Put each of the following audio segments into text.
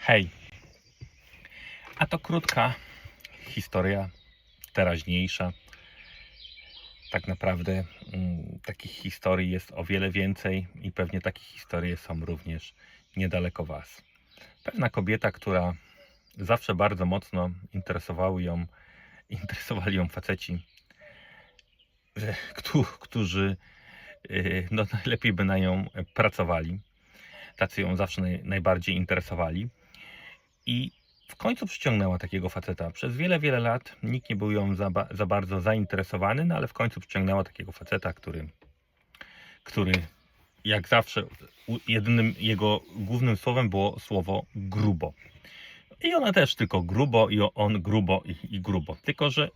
Hej. A to krótka historia, teraźniejsza. Tak naprawdę mm, takich historii jest o wiele więcej i pewnie takie historie są również niedaleko Was. Pewna kobieta, która zawsze bardzo mocno interesowały ją, interesowali ją faceci, któ- którzy e, no, najlepiej by na nią pracowali. Tacy ją zawsze naj, najbardziej interesowali. I w końcu przyciągnęła takiego faceta. Przez wiele, wiele lat nikt nie był ją za, za bardzo zainteresowany, no ale w końcu przyciągnęła takiego faceta, który, który jak zawsze, jedynym jego głównym słowem było słowo grubo. I ona też tylko grubo, i on grubo, i, i grubo. Tylko, że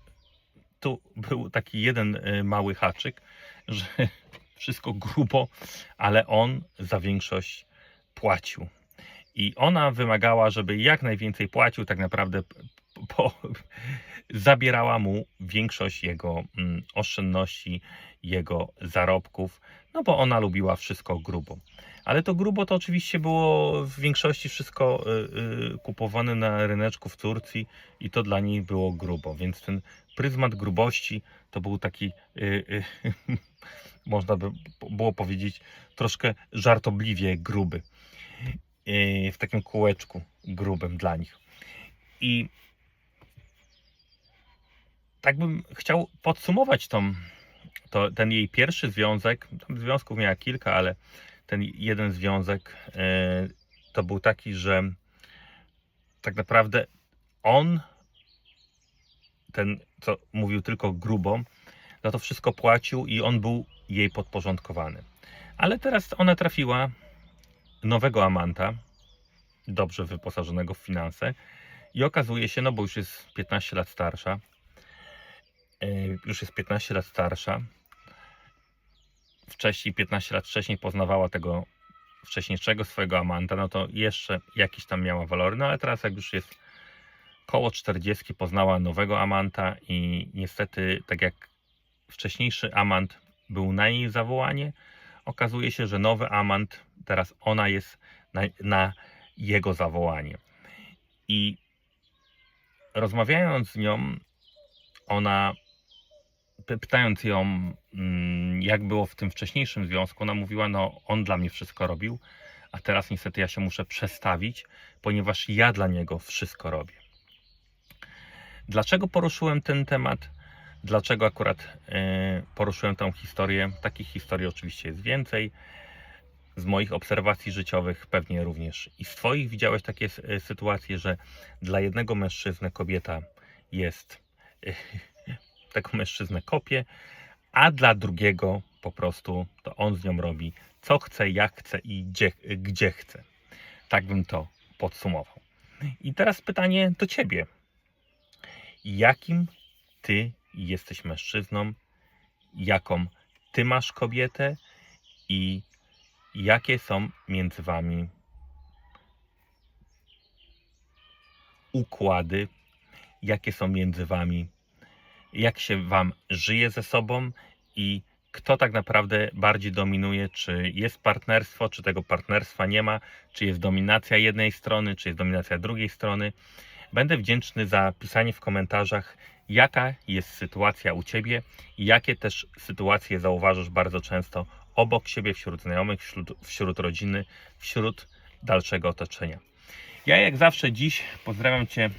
tu był taki jeden y, mały haczyk, że wszystko grubo, ale on za większość płacił. I ona wymagała, żeby jak najwięcej płacił, tak naprawdę po, zabierała mu większość jego mm, oszczędności, jego zarobków, no bo ona lubiła wszystko grubo. Ale to grubo to oczywiście było w większości wszystko y, y, kupowane na ryneczku w Turcji i to dla niej było grubo, więc ten pryzmat grubości to był taki, y, można by było powiedzieć, troszkę żartobliwie gruby w takim kółeczku grubym dla nich. I tak bym chciał podsumować tą, to, ten jej pierwszy związek. Tam związków miała kilka, ale ten jeden związek yy, to był taki, że tak naprawdę on, ten co mówił tylko grubo, za to wszystko płacił i on był jej podporządkowany. Ale teraz ona trafiła nowego amanta, dobrze wyposażonego w finanse i okazuje się, no bo już jest 15 lat starsza, e, już jest 15 lat starsza, wcześniej, 15 lat wcześniej poznawała tego wcześniejszego swojego amanta, no to jeszcze jakiś tam miała walory, no ale teraz jak już jest koło 40 poznała nowego amanta i niestety tak jak wcześniejszy amant był na jej zawołanie, okazuje się, że nowy amant, teraz ona jest na, na jego zawołanie. I rozmawiając z nią, ona, py- pytając ją, mm, jak było w tym wcześniejszym związku, ona mówiła: No, on dla mnie wszystko robił, a teraz niestety ja się muszę przestawić, ponieważ ja dla niego wszystko robię. Dlaczego poruszyłem ten temat? Dlaczego akurat e, poruszyłem tą historię? Takich historii oczywiście jest więcej. Z moich obserwacji życiowych, pewnie również i z Twoich widziałeś takie e, sytuacje, że dla jednego mężczyzny kobieta jest, e, tego mężczyznę kopie, a dla drugiego po prostu to on z nią robi co chce, jak chce i gdzie, gdzie chce. Tak bym to podsumował. I teraz pytanie do Ciebie. Jakim Ty jesteś mężczyzną, jaką Ty masz kobietę i jakie są między Wami układy, jakie są między Wami, jak się Wam żyje ze sobą? I kto tak naprawdę bardziej dominuje, czy jest partnerstwo, czy tego partnerstwa nie ma, czy jest dominacja jednej strony, czy jest dominacja drugiej strony. Będę wdzięczny za pisanie w komentarzach, jaka jest sytuacja u Ciebie i jakie też sytuacje zauważasz bardzo często obok siebie, wśród znajomych, wśród, wśród rodziny, wśród dalszego otoczenia. Ja jak zawsze dziś pozdrawiam Cię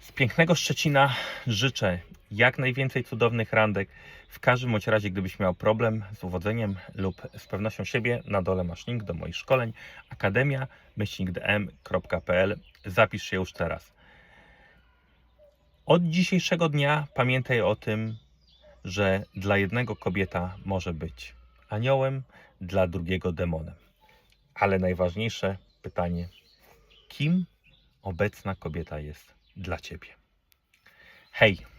z pięknego Szczecina. Życzę jak najwięcej cudownych randek. W każdym bądź razie, gdybyś miał problem z uwodzeniem lub z pewnością siebie, na dole masz link do moich szkoleń akademia myślnikdm.pl. Zapisz się już teraz. Od dzisiejszego dnia pamiętaj o tym, że dla jednego kobieta może być aniołem, dla drugiego demonem. Ale najważniejsze pytanie: kim obecna kobieta jest dla ciebie? Hej!